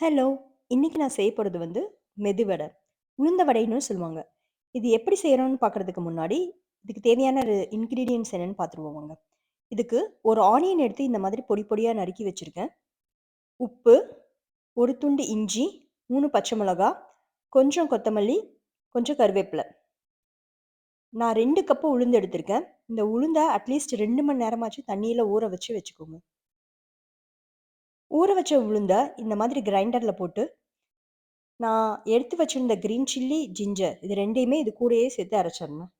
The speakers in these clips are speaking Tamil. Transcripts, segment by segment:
ஹலோ! இன்னைக்கு நான் செய்ய போகிறது வந்து மெதுவடை. உளுந்த வடைன்னு சொல்லுவாங்க. இது எப்படி செய்றோம்னு பார்க்கறதுக்கு முன்னாடி, இதுக்கு தேவையான இன்க்ரீடியன்ஸ் என்னன்னு பார்த்துருவோம் வாங்க. இதுக்கு ஒரு ஆனியன் எடுத்து இந்த மாதிரி பொடி பொடியாக நறுக்கி வச்சுருக்கேன் உப்பு, ஒரு துண்டு இஞ்சி, மூணு பச்சை மிளகா, கொஞ்சம் கொத்தமல்லி, கொஞ்சம் கருவேப்பிலை நான் ரெண்டு கப்பு உளுந்து எடுத்திருக்கேன். இந்த உளுந்த அட்லீஸ்ட் ரெண்டு மணி நேரமாச்சும் தண்ணியில் ஊற வச்சு வச்சுக்கோங்க. ஊற வச்ச உளுந்த இந்த மாதிரி கிரைண்டரில் போட்டு நான் எடுத்து வச்சிருந்த க்ரீன் சில்லி, ஜிஞ்சர் இது ரெண்டையுமே இது கூடயே சேர்த்து அரைச்சிடணும்.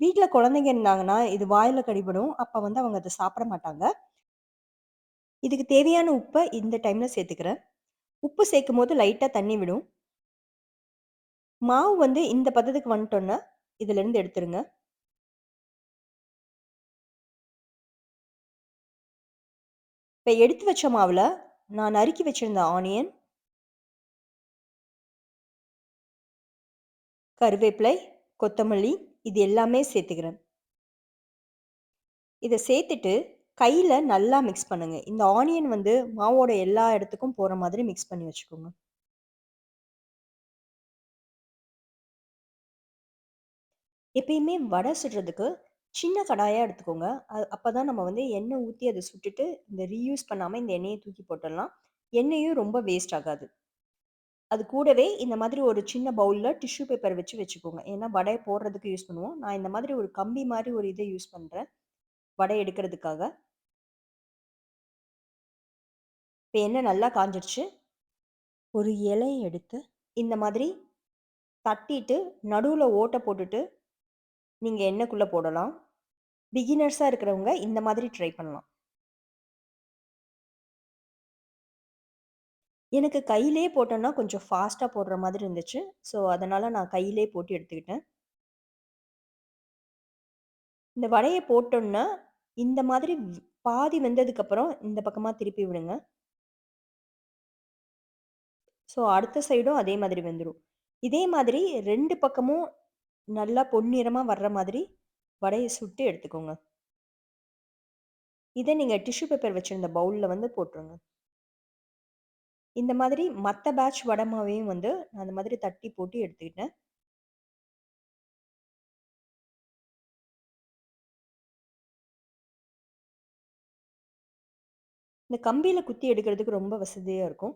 வீட்டில் குழந்தைங்க இருந்தாங்கன்னா, இது வாயில் கடிபடும். அப்போ வந்து அவங்க அதை சாப்பிட மாட்டாங்க. இதுக்கு தேவையான உப்பை இந்த டைமில் சேர்த்துக்கிறேன். உப்பு சேர்க்கும் போது லைட்டாக தண்ணி விடும். மாவு வந்து இந்த பதத்துக்கு வந்துட்டோன்னே இதுலேருந்து எடுத்துருங்க. இப்போ எடுத்து வச்ச மாவில் நான் நறுக்கி வச்சிருந்த ஆனியன் கருவேப்பிலை, கொத்தமல்லி இது எல்லாமே சேர்த்துக்கிறேன். இதை சேர்த்துட்டு, கையில் நல்லா மிக்ஸ் பண்ணுங்க. இந்த ஆனியன் வந்து மாவோட எல்லா இடத்துக்கும் போகிற மாதிரி மிக்ஸ் பண்ணி வச்சுக்கோங்க. எப்பயுமே வடை சுடுறதுக்கு சின்ன கடாயா எடுத்துக்கோங்க. அ அப்பதான் நம்ம வந்து எண்ணெய் ஊத்தி அத சுட்டுட்டு, இந்த ரீயூஸ் பண்ணாம இந்த எண்ணெய தூக்கி போட்டுறலாம். எண்ணெயும் ரொம்ப வேஸ்ட் ஆகாது. அது கூடவே இந்த மாதிரி ஒரு சின்ன பவுல்ல டிஷ்யூ பேப்பர் வச்சு வச்சுக்கோங்க. ஏன்னா வடைய போடுறதுக்கு யூஸ் பண்ணுவோம். நான் இந்த மாதிரி ஒரு கம்பி மாரி ஒரு இத யூஸ் பண்றேன். வடை எடுக்கிறதுக்காக. இப்ப எண்ணெய் நல்லா காஞ்சிருச்சு. ஒரு இலைய எடுத்து இந்த மாதிரி தட்டிட்டு, நடுவுல ஓட்ட போட்டுட்டு, நீங்க எண்ணெய்க்குள்ள போடலாம். பிகினர்ஸாக இருக்கிறவங்க இந்த மாதிரி ட்ரை பண்ணலாம். எனக்கு கையிலே போட்டோன்னா கொஞ்சம் ஃபாஸ்ட்டாக போடுற மாதிரி இருந்துச்சு. ஸோ, அதனால் நான் கையிலே போட்டு எடுத்துக்கிட்டேன். இந்த வடையை போட்டோன்னா இந்த மாதிரி பாதி வெந்ததுக்கப்புறம் இந்த பக்கமாக திருப்பி விடுங்க. ஸோ, அடுத்த சைடும் அதே மாதிரி வெந்துடும் இதே மாதிரி ரெண்டு பக்கமும் நல்லா பொன்னிறமாக வர்ற மாதிரி வடையை சுட்டு எடுத்துக்கோங்க. இதை நீங்கள் டிஷ்யூ பேப்பர் வச்சுருந்த பவுலில் வந்து போட்டுருங்க. இந்த மாதிரி மற்ற பேட்ச் வடை மாவையும் வந்து நான் அந்த மாதிரி தட்டி போட்டு எடுத்துக்கிட்டேன். இந்த கம்பியில் குத்தி எடுக்கிறதுக்கு ரொம்ப வசதியாக இருக்கும்.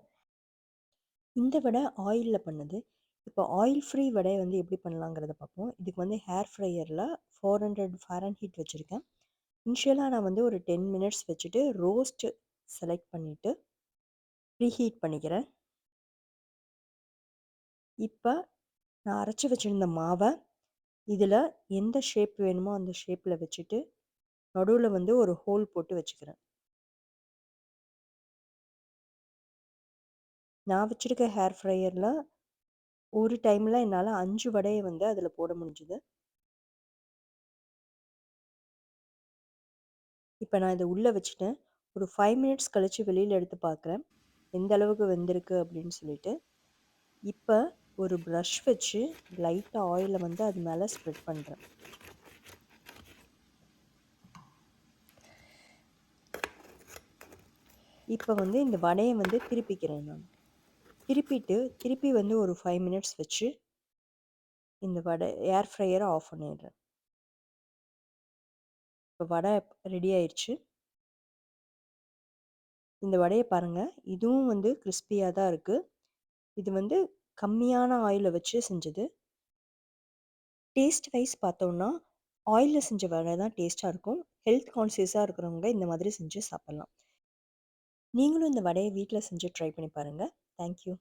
இந்த வடை ஆயிலில் பண்ணது. இப்போ ஆயில் ஃப்ரீ வடை வந்து எப்படி பண்ணலாங்கிறத பார்ப்போம். இதுக்கு வந்து ஹேர் ஃப்ரையரில் ஃபோர் ஹண்ட்ரட் ஃபேரன் ஹீட் வச்சுருக்கேன் இனிஷியலாக நான் வந்து ஒரு 10 மினிட்ஸ் வச்சுட்டு ரோஸ்ட்டு செலக்ட் பண்ணிவிட்டு ப்ரீஹீட் பண்ணிக்கிறேன். இப்போ நான் அரைச்சி வச்சுருந்த மாவை இதில் எந்த ஷேப் வேணுமோ அந்த ஷேப்பில் வச்சுட்டு, நடுவில் வந்து ஒரு ஹோல் போட்டு வச்சுக்கிறேன். நான் வச்சுருக்க ஹேர் ஃப்ரையரில் ஒரு டைம்ல என்னால 5 வடைய வந்து அதில் போட முடிஞ்சது. இப்ப நான் இத உள்ள வச்சுட்டேன். ஒரு 5 மினிட்ஸ் கழிச்சு வெளியில் எடுத்து பார்க்குறேன். எந்த அளவுக்கு வெந்திருக்கு அப்படின்னு சொல்லிட்டு. இப்ப ஒரு பிரஷ் வச்சு லைட்டா ஆயில வந்து அது மேல ஸ்ப்ரெட் பண்றேன். இப்ப வந்து இந்த வடைய வந்து திருப்பிக்கிறேன் நான். திருப்பிட்டு, திருப்பி வந்து ஒரு ஃபைவ் மினிட்ஸ் வச்சு இந்த வடை ஏர் ஃப்ரையரை ஆஃப் பண்ணிடுறேன். இப்போ வடை ரெடி ஆயிடுச்சு இந்த வடையை பாருங்க. இதுவும் வந்து கிறிஸ்பியாக தான் இருக்குது இது வந்து கம்மியான ஆயிலில் வச்சு செஞ்சது. டேஸ்ட் வைஸ் பார்த்தோம்னா, ஆயிலில் செஞ்ச வடை தான் டேஸ்ட்டாக இருக்கும். ஹெல்த் கான்சியஸாக இருக்கிறவங்க இந்த மாதிரி செஞ்சு சாப்பிட்லாம் நீங்களும் இந்த வடையை வீட்டில் செஞ்சு ட்ரை பண்ணி பாருங்கள் Thank you.